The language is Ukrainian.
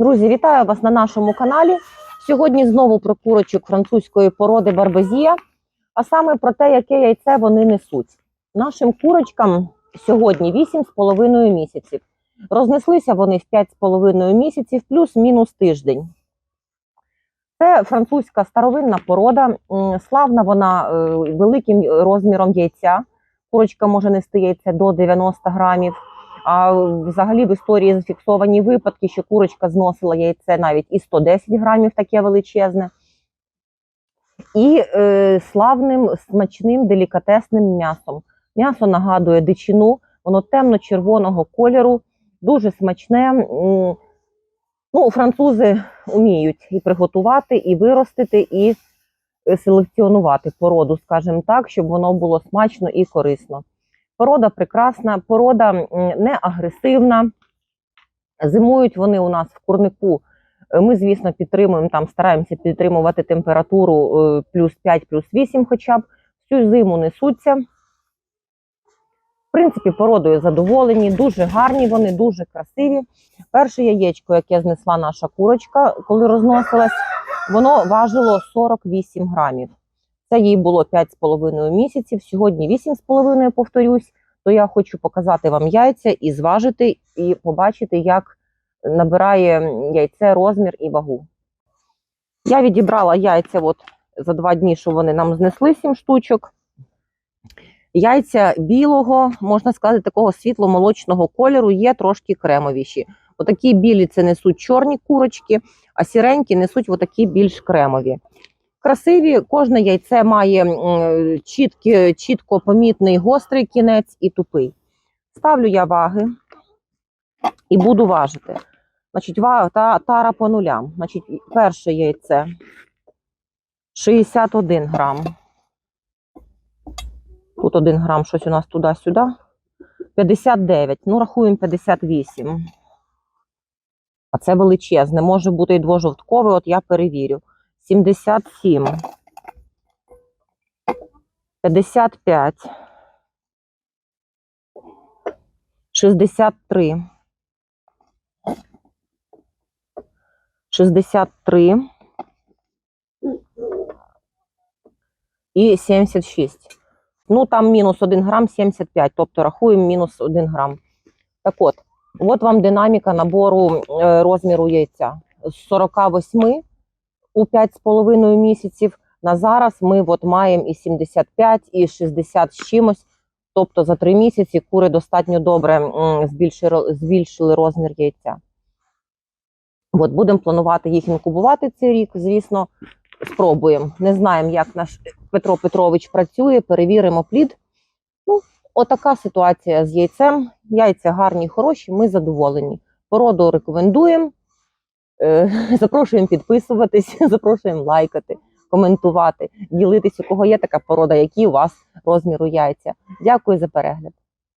Друзі, вітаю вас на нашому каналі. Сьогодні знову про курочок французької породи Барбезія, а саме про те, яке яйце вони несуть. Нашим курочкам сьогодні 8,5 місяців. Рознеслися вони в 5,5 місяців плюс-мінус тиждень. Це французька старовинна порода. Славна вона е, великим розміром яйця. Курочка може нести яйце до 90 грамів. А взагалі в історії зафіксовані випадки, що курочка зносила яйце навіть і 110 грамів, таке величезне. І е, славним, смачним, делікатесним м'ясом. М'ясо нагадує дичину, воно темно-червоного кольору, дуже смачне. Ну, французи вміють і приготувати, і виростити, і е, селекціонувати породу, скажімо так, щоб воно було смачно і корисно. Порода прекрасна, порода не агресивна. Зимують вони у нас в курнику. Е, Ми, звісно, підтримуємо там, стараємося підтримувати температуру е, плюс 5, плюс 8 хоча б. Всю зиму несуться. В принципі, породою задоволені, дуже гарні вони, дуже красиві. Перше яєчко, яке знесла наша курочка, коли розносилась, воно важило 48 грамів. Це їй було 5,5 місяців, сьогодні 8,5, повторюсь, то я хочу показати вам яйця і зважити, і побачити, як набирає яйце розмір і вагу. Я відібрала яйця от за два дні, що вони нам знесли 7 штучок. Яйця білого, можна сказати, такого світло-молочного кольору є трошки кремовіші. Отакі білі це несуть чорні курочки, а сіренькі несуть отакі більш кремові. Красиві, кожне яйце має чіткі, чітко помітний гострий кінець і тупий. Ставлю я ваги і буду важити. Значить, вага та, тара по нулям. Значить, перше яйце 61 грам. Тут 1 грам, щось у нас туди-сюди. 59. Ну, рахуємо 58. А це величезне. Може бути і двожовткове, от я перевірю. 77. 55. 63. 63. І 76. Ну, там мінус 1 грам 75, тобто рахуємо мінус 1 грам. Так от, от вам динаміка набору е, розміру яйця. З 48 у 5,5 місяців. На зараз ми от маємо і 75, і 60 з чимось. Тобто за 3 місяці кури достатньо добре збільшили, збільшили розмір яйця. От будемо планувати їх інкубувати цей рік, звісно, спробуємо. Не знаємо, як наш Петро Петрович працює, перевіримо плід. Ну, отака ситуація з яйцем. Яйця гарні, хороші, ми задоволені. Породу рекомендуємо. Е, Запрошуємо підписуватись, запрошуємо лайкати, коментувати, ділитись, у кого є така порода, які у вас розміру яйця. Дякую за перегляд.